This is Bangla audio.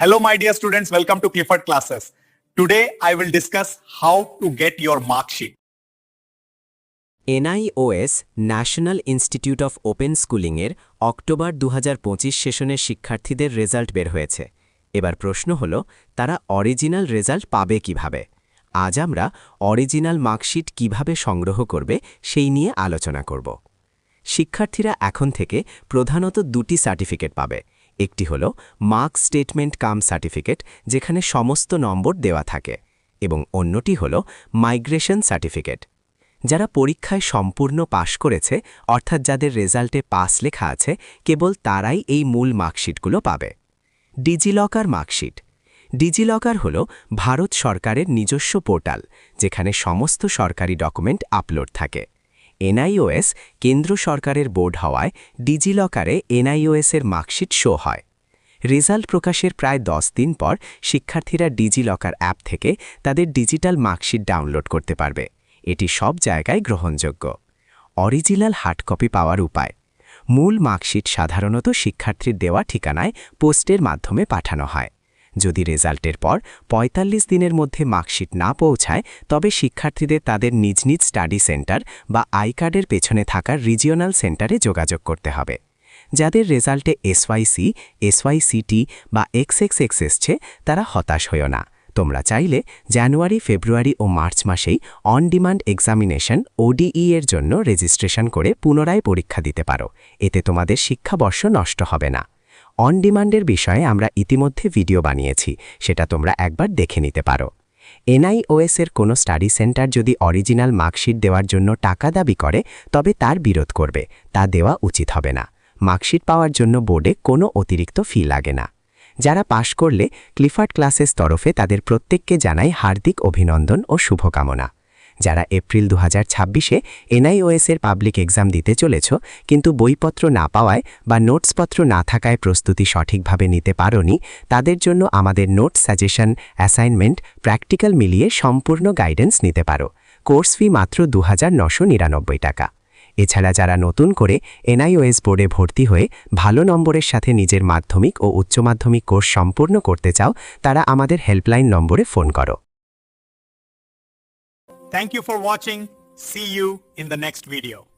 Hello, my dear students. Welcome to Clifford Classes. Today, I will discuss how to get your mark sheet. NIOS national institute of open স্কুলিংয়ের October দুহাজার পঁচিশ সেশনের শিক্ষার্থীদের রেজাল্ট বের হয়েছে এবার প্রশ্ন হল তারা অরিজিনাল রেজাল্ট পাবে কীভাবে আজ আমরা অরিজিনাল মার্কশিট কীভাবে সংগ্রহ করবে সেই নিয়ে আলোচনা করব শিক্ষার্থীরা এখন থেকে প্রধানত দুটি সার্টিফিকেট পাবে একটি হল মার্ক স্টেটমেন্ট কাম সার্টিফিকেট, যেখানে সমস্ত নম্বর দেওয়া থাকে, এবং অন্যটি হল মাইগ্রেশন সার্টিফিকেট। যারা পরীক্ষায় সম্পূর্ণ পাশ করেছে, অর্থাৎ যাদের রেজাল্টে পাস লেখা আছে, কেবল তারাই এই মূল মার্কশিটগুলো পাবে। DigiLocker marksheet. ডিজিলকার হল ভারত সরকারের নিজস্ব পোর্টাল, যেখানে সমস্ত সরকারি ডকুমেন্ট আপলোড থাকে। এনআইওএস কেন্দ্র সরকারের বোর্ড হওয়ায় ডিজিলকারে এনআইওএসের মার্কশিট শো হয়। রেজাল্ট প্রকাশের প্রায় দশ দিন পর শিক্ষার্থীরা ডিজিলকার অ্যাপ থেকে তাদের ডিজিটাল মার্কশিট ডাউনলোড করতে পারবে। এটি সব জায়গায় গ্রহণযোগ্য। অরিজিনাল হার্ড কপি পাওয়ার উপায়। মূল মার্কশিট সাধারণত শিক্ষার্থীর দেওয়া ঠিকানায় পোস্টের মাধ্যমে পাঠানো হয়। যদি রেজাল্টের পর ৪৫ দিনের মধ্যে মার্কশিট না পৌঁছায়, তবে শিক্ষার্থীদের তাদের নিজ নিজ স্টাডি সেন্টার বা আই কার্ডের পেছনে থাকা রিজিওনাল সেন্টারে যোগাযোগ করতে হবে। যাদের রেজাল্টে এসওয়াইসি, এসওয়াইসিটি বা এক্সএক্সএক্স এসছে, তারা হতাশ হইও না। তোমরা চাইলে জানুয়ারি, ফেব্রুয়ারি ও মার্চ মাসেই অন ডিমান্ড এক্সামিনেশন ওডিই এর জন্য রেজিস্ট্রেশন করে পুনরায় পরীক্ষা দিতে পারো। এতে তোমাদের শিক্ষাবর্ষ নষ্ট হবে না। অন ডিমান্ডের বিষয়ে আমরা ইতিমধ্যে ভিডিও বানিয়েছি, সেটা তোমরা একবার দেখে নিতে পারো। এনআইওএস এর কোনো স্টাডি সেন্টার যদি অরিজিনাল মার্কশিট দেওয়ার জন্য টাকা দাবি করে, তবে তার বিরোধ করবে, তা দেওয়া উচিত হবে না। মার্কশিট পাওয়ার জন্য বোর্ডে কোনো অতিরিক্ত ফি লাগে না। যারা পাশ করলে, ক্লিফার্ড ক্লাসেস তরফে তাদের প্রত্যেককে জানাই হার্দিক অভিনন্দন ও শুভকামনা। যারা এপ্রিল দু হাজার ছাব্বিশে এনআইওএসের পাবলিক এক্সাম দিতে চলেছ, কিন্তু বইপত্র না পাওয়ায় বা নোটসপত্র না থাকায় প্রস্তুতি সঠিকভাবে নিতে পারোনি, তাদের জন্য আমাদের নোট সাজেশন, অ্যাসাইনমেন্ট, প্র্যাকটিক্যাল মিলিয়ে সম্পূর্ণ গাইডেন্স নিতে পারো। কোর্স ফি মাত্র দু টাকা। এছাড়া যারা নতুন করে এনআইওএস বোর্ডে ভর্তি হয়ে ভালো নম্বরের সাথে নিজের মাধ্যমিক ও উচ্চ মাধ্যমিক কোর্স সম্পূর্ণ করতে চাও, তারা আমাদের হেল্পলাইন নম্বরে ফোন করো। Thank you for watching. See you in the next video.